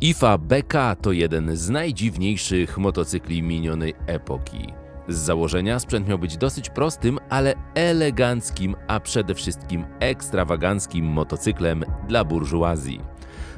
IFA BK to jeden z najdziwniejszych motocykli minionej epoki. Z założenia sprzęt miał być dosyć prostym, ale eleganckim, a przede wszystkim ekstrawaganckim motocyklem dla burżuazji.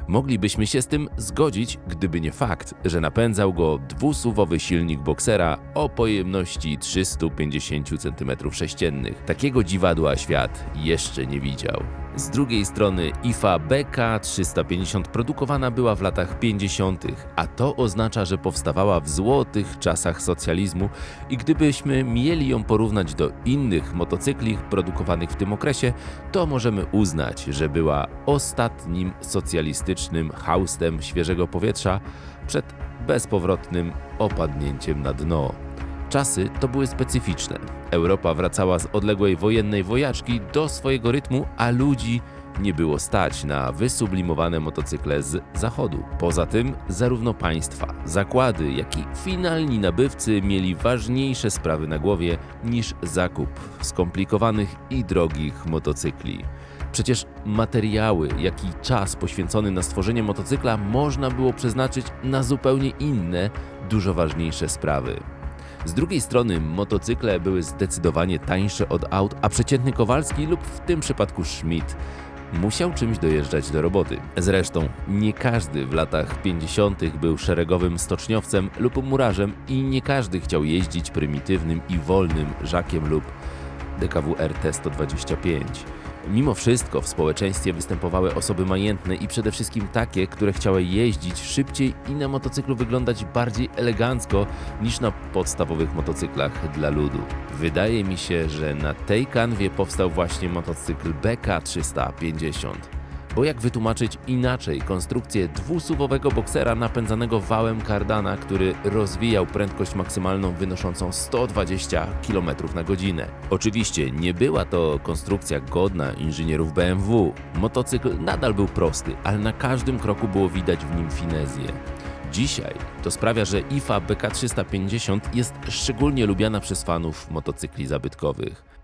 Moglibyśmy się z tym zgodzić, gdyby nie fakt, że napędzał go dwusuwowy silnik boksera o pojemności 350 cm3. Takiego dziwadła świat jeszcze nie widział. Z drugiej strony IFA BK350 produkowana była w latach 50., a to oznacza, że powstawała w złotych czasach socjalizmu i gdybyśmy mieli ją porównać do innych motocykli produkowanych w tym okresie, to możemy uznać, że była ostatnim socjalistycznym haustem świeżego powietrza przed bezpowrotnym opadnięciem na dno. Czasy to były specyficzne. Europa wracała z odległej wojennej wojaczki do swojego rytmu, a ludzi nie było stać na wysublimowane motocykle z zachodu. Poza tym, zarówno państwa, zakłady, jak i finalni nabywcy mieli ważniejsze sprawy na głowie niż zakup skomplikowanych i drogich motocykli. Przecież materiały, jak i czas poświęcony na stworzenie motocykla można było przeznaczyć na zupełnie inne, dużo ważniejsze sprawy. Z drugiej strony motocykle były zdecydowanie tańsze od aut, a przeciętny Kowalski lub w tym przypadku Schmidt musiał czymś dojeżdżać do roboty. Zresztą nie każdy w latach 50. był szeregowym stoczniowcem lub murarzem i nie każdy chciał jeździć prymitywnym i wolnym żakiem lub DKW RT 125. Mimo wszystko w społeczeństwie występowały osoby majętne i przede wszystkim takie, które chciały jeździć szybciej i na motocyklu wyglądać bardziej elegancko niż na podstawowych motocyklach dla ludu. Wydaje mi się, że na tej kanwie powstał właśnie motocykl BK350. Bo jak wytłumaczyć inaczej konstrukcję dwusuwowego boksera napędzanego wałem kardana, który rozwijał prędkość maksymalną wynoszącą 120 km na godzinę? Oczywiście nie była to konstrukcja godna inżynierów BMW. Motocykl nadal był prosty, ale na każdym kroku było widać w nim finezję. Dzisiaj to sprawia, że IFA BK350 jest szczególnie lubiana przez fanów motocykli zabytkowych.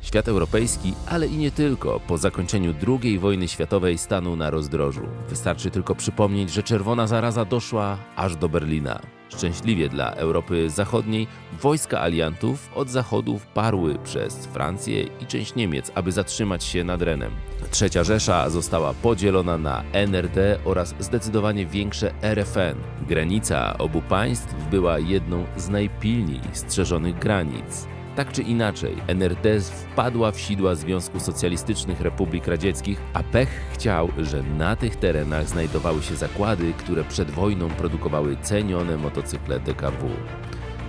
Świat europejski, ale i nie tylko, po zakończeniu II wojny światowej stanął na rozdrożu. Wystarczy tylko przypomnieć, że czerwona zaraza doszła aż do Berlina. Szczęśliwie dla Europy Zachodniej wojska aliantów od zachodu parły przez Francję i część Niemiec, aby zatrzymać się nad Renem. Trzecia Rzesza została podzielona na NRD oraz zdecydowanie większe RFN. Granica obu państw była jedną z najpilniej strzeżonych granic. Tak czy inaczej, NRD wpadła w sidła Związku Socjalistycznych Republik Radzieckich, a pech chciał, że na tych terenach znajdowały się zakłady, które przed wojną produkowały cenione motocykle DKW.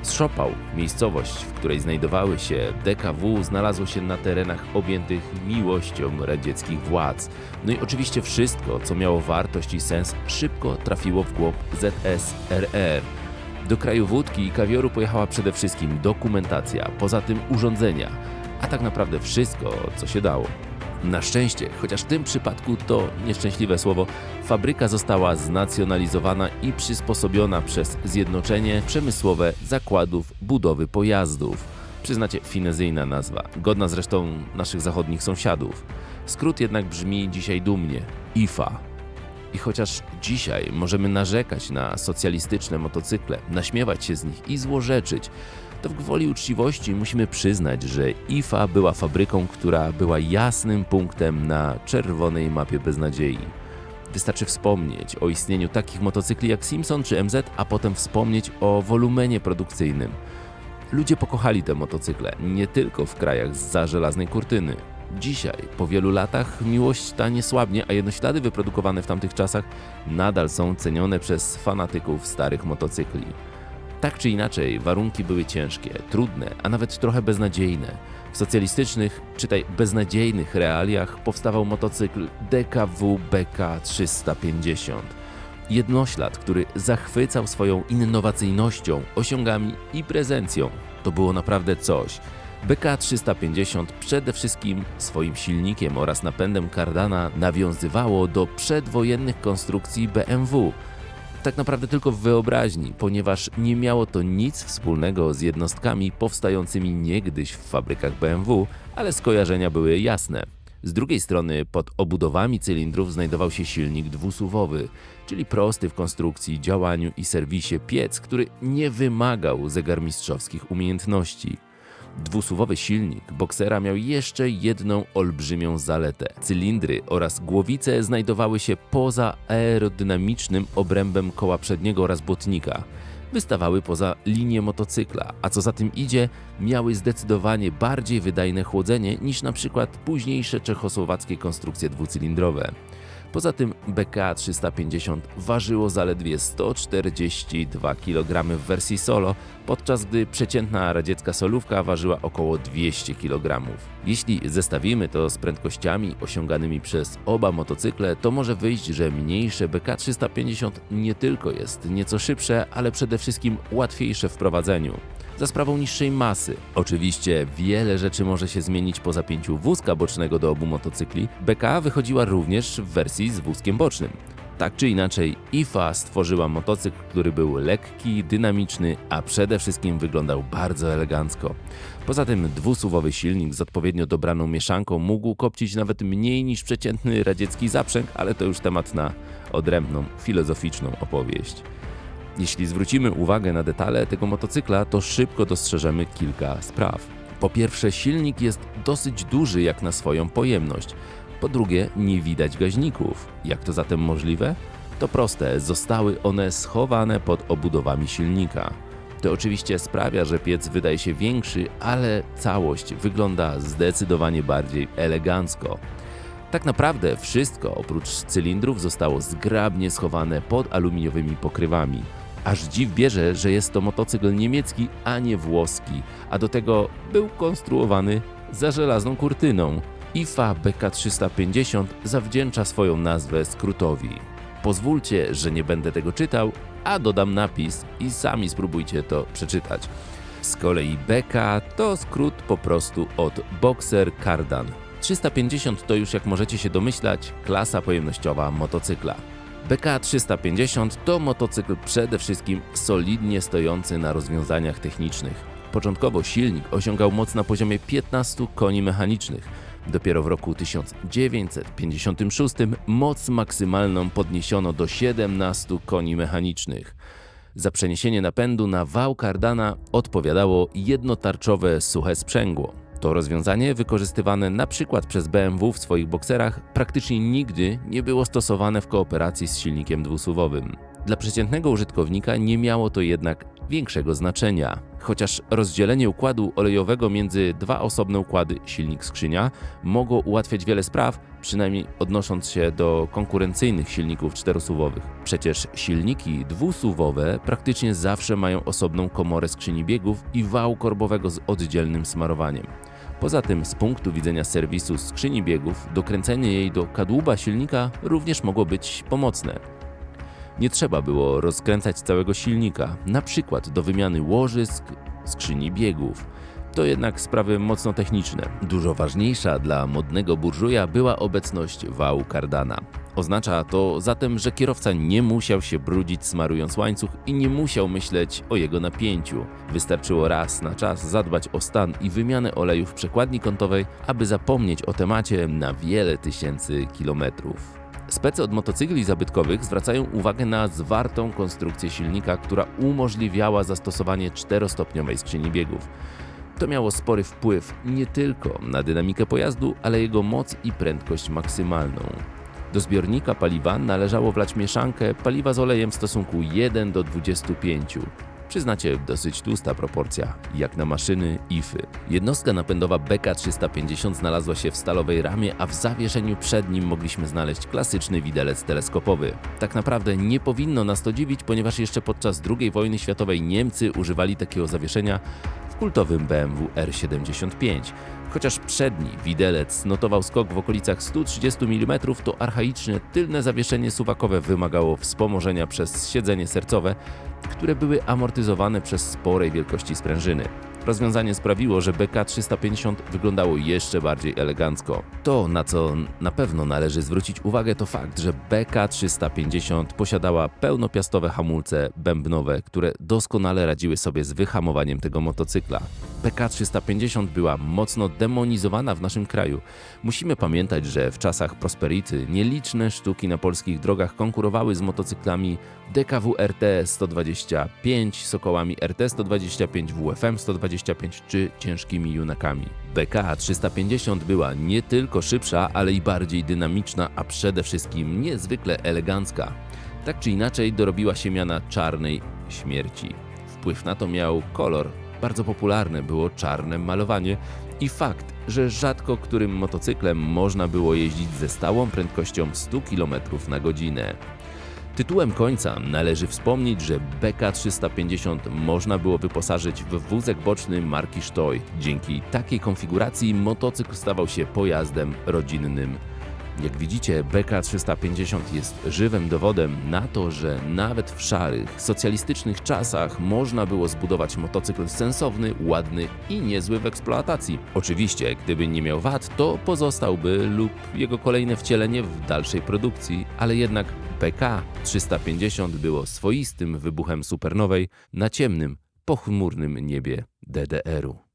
Strzopał, miejscowość, w której znajdowały się DKW, znalazło się na terenach objętych miłością radzieckich władz. No i oczywiście wszystko, co miało wartość i sens, szybko trafiło w głąb ZSRR. Do kraju wódki i kawioru pojechała przede wszystkim dokumentacja, poza tym urządzenia, a tak naprawdę wszystko, co się dało. Na szczęście, chociaż w tym przypadku to nieszczęśliwe słowo, fabryka została znacjonalizowana i przysposobiona przez Zjednoczenie Przemysłowe Zakładów Budowy Pojazdów. Przyznacie, finezyjna nazwa, godna zresztą naszych zachodnich sąsiadów. Skrót jednak brzmi dzisiaj dumnie IFA. I chociaż dzisiaj możemy narzekać na socjalistyczne motocykle, naśmiewać się z nich i złorzeczyć, to w gwoli uczciwości musimy przyznać, że IFA była fabryką, która była jasnym punktem na czerwonej mapie beznadziei. Wystarczy wspomnieć o istnieniu takich motocykli jak Simpson czy MZ, a potem wspomnieć o wolumenie produkcyjnym. Ludzie pokochali te motocykle nie tylko w krajach za żelaznej kurtyny. Dzisiaj, po wielu latach, miłość ta nie słabnie, a jednoślady wyprodukowane w tamtych czasach nadal są cenione przez fanatyków starych motocykli. Tak czy inaczej, warunki były ciężkie, trudne, a nawet trochę beznadziejne. W socjalistycznych, czytaj beznadziejnych realiach powstawał motocykl DKW BK 350. Jednoślad, który zachwycał swoją innowacyjnością, osiągami i prezencją. To było naprawdę coś. BK350 przede wszystkim swoim silnikiem oraz napędem kardana nawiązywało do przedwojennych konstrukcji BMW. Tak naprawdę tylko w wyobraźni, ponieważ nie miało to nic wspólnego z jednostkami powstającymi niegdyś w fabrykach BMW, ale skojarzenia były jasne. Z drugiej strony pod obudowami cylindrów znajdował się silnik dwusuwowy, czyli prosty w konstrukcji, działaniu i serwisie piec, który nie wymagał zegarmistrzowskich umiejętności. Dwusuwowy silnik Boxera miał jeszcze jedną olbrzymią zaletę. Cylindry oraz głowice znajdowały się poza aerodynamicznym obrębem koła przedniego oraz błotnika. Wystawały poza linię motocykla, a co za tym idzie, miały zdecydowanie bardziej wydajne chłodzenie niż na przykład późniejsze czechosłowackie konstrukcje dwucylindrowe. Poza tym BK 350 ważyło zaledwie 142 kg w wersji solo, podczas gdy przeciętna radziecka solówka ważyła około 200 kg. Jeśli zestawimy to z prędkościami osiąganymi przez oba motocykle, to może wyjść, że mniejsze BK 350 nie tylko jest nieco szybsze, ale przede wszystkim łatwiejsze w prowadzeniu za sprawą niższej masy. Oczywiście wiele rzeczy może się zmienić po zapięciu wózka bocznego do obu motocykli. BK wychodziła również w wersji z wózkiem bocznym. Tak czy inaczej, IFA stworzyła motocykl, który był lekki, dynamiczny, a przede wszystkim wyglądał bardzo elegancko. Poza tym dwusuwowy silnik z odpowiednio dobraną mieszanką mógł kopcić nawet mniej niż przeciętny radziecki zaprzęg, ale to już temat na odrębną, filozoficzną opowieść. Jeśli zwrócimy uwagę na detale tego motocykla, to szybko dostrzeżemy kilka spraw. Po pierwsze, silnik jest dosyć duży jak na swoją pojemność. Po drugie, nie widać gaźników. Jak to zatem możliwe? To proste, zostały one schowane pod obudowami silnika. To oczywiście sprawia, że piec wydaje się większy, ale całość wygląda zdecydowanie bardziej elegancko. Tak naprawdę wszystko oprócz cylindrów zostało zgrabnie schowane pod aluminiowymi pokrywami. Aż dziw bierze, że jest to motocykl niemiecki, a nie włoski, a do tego był konstruowany za żelazną kurtyną. IFA BK350 zawdzięcza swoją nazwę skrótowi. Pozwólcie, że nie będę tego czytał, a dodam napis i sami spróbujcie to przeczytać. Z kolei BK to skrót po prostu od Boxer Cardan. 350 to już jak możecie się domyślać klasa pojemnościowa motocykla. BK 350 to motocykl przede wszystkim solidnie stojący na rozwiązaniach technicznych. Początkowo silnik osiągał moc na poziomie 15 koni mechanicznych. Dopiero w roku 1956 moc maksymalną podniesiono do 17 koni mechanicznych. Za przeniesienie napędu na wał kardana odpowiadało jednotarczowe suche sprzęgło. To rozwiązanie, wykorzystywane przykład przez BMW w swoich bokserach, praktycznie nigdy nie było stosowane w kooperacji z silnikiem dwusuwowym. Dla przeciętnego użytkownika nie miało to jednak większego znaczenia. Chociaż rozdzielenie układu olejowego między dwa osobne układy silnik-skrzynia mogło ułatwiać wiele spraw, przynajmniej odnosząc się do konkurencyjnych silników czterosuwowych. Przecież silniki dwusuwowe praktycznie zawsze mają osobną komorę skrzyni biegów i wał korbowego z oddzielnym smarowaniem. Poza tym, z punktu widzenia serwisu skrzyni biegów, dokręcenie jej do kadłuba silnika również mogło być pomocne. Nie trzeba było rozkręcać całego silnika, na przykład do wymiany łożysk, skrzyni biegów. To jednak sprawy mocno techniczne. Dużo ważniejsza dla modnego burżuja była obecność wału kardana. Oznacza to zatem, że kierowca nie musiał się brudzić smarując łańcuch i nie musiał myśleć o jego napięciu. Wystarczyło raz na czas zadbać o stan i wymianę oleju w przekładni kątowej, aby zapomnieć o temacie na wiele tysięcy kilometrów. Specy od motocykli zabytkowych zwracają uwagę na zwartą konstrukcję silnika, która umożliwiała zastosowanie czterostopniowej skrzyni biegów. To miało spory wpływ nie tylko na dynamikę pojazdu, ale jego moc i prędkość maksymalną. Do zbiornika paliwa należało wlać mieszankę paliwa z olejem w stosunku 1 do 25. Przyznacie, dosyć tłusta proporcja, jak na maszyny IFY. Jednostka napędowa BK350 znalazła się w stalowej ramie, a w zawieszeniu przed nim mogliśmy znaleźć klasyczny widelec teleskopowy. Tak naprawdę nie powinno nas to dziwić, ponieważ jeszcze podczas II wojny światowej Niemcy używali takiego zawieszenia kultowym BMW R75. Chociaż przedni widelec notował skok w okolicach 130 mm, to archaiczne tylne zawieszenie suwakowe wymagało wspomożenia przez siedzenie sercowe, które były amortyzowane przez sporej wielkości sprężyny. Rozwiązanie sprawiło, że BK350 wyglądało jeszcze bardziej elegancko. To, na co na pewno należy zwrócić uwagę, to fakt, że BK350 posiadała pełnopiastowe hamulce bębnowe, które doskonale radziły sobie z wyhamowaniem tego motocykla. BK350 była mocno demonizowana w naszym kraju. Musimy pamiętać, że w czasach Prosperity nieliczne sztuki na polskich drogach konkurowały z motocyklami DKW RT 125, Sokołami RT 125, WFM 125 czy ciężkimi Junakami. BK 350 była nie tylko szybsza, ale i bardziej dynamiczna, a przede wszystkim niezwykle elegancka. Tak czy inaczej dorobiła się miana czarnej śmierci. Wpływ na to miał kolor. Bardzo popularne było czarne malowanie i fakt, że rzadko którym motocyklem można było jeździć ze stałą prędkością 100 km na godzinę. Tytułem końca należy wspomnieć, że BK350 można było wyposażyć w wózek boczny marki Stoi. Dzięki takiej konfiguracji motocykl stawał się pojazdem rodzinnym. Jak widzicie, BK350 jest żywym dowodem na to, że nawet w szarych, socjalistycznych czasach można było zbudować motocykl sensowny, ładny i niezły w eksploatacji. Oczywiście, gdyby nie miał wad, to pozostałby lub jego kolejne wcielenie w dalszej produkcji, ale jednak BK350 było swoistym wybuchem supernowej na ciemnym, pochmurnym niebie DDR-u.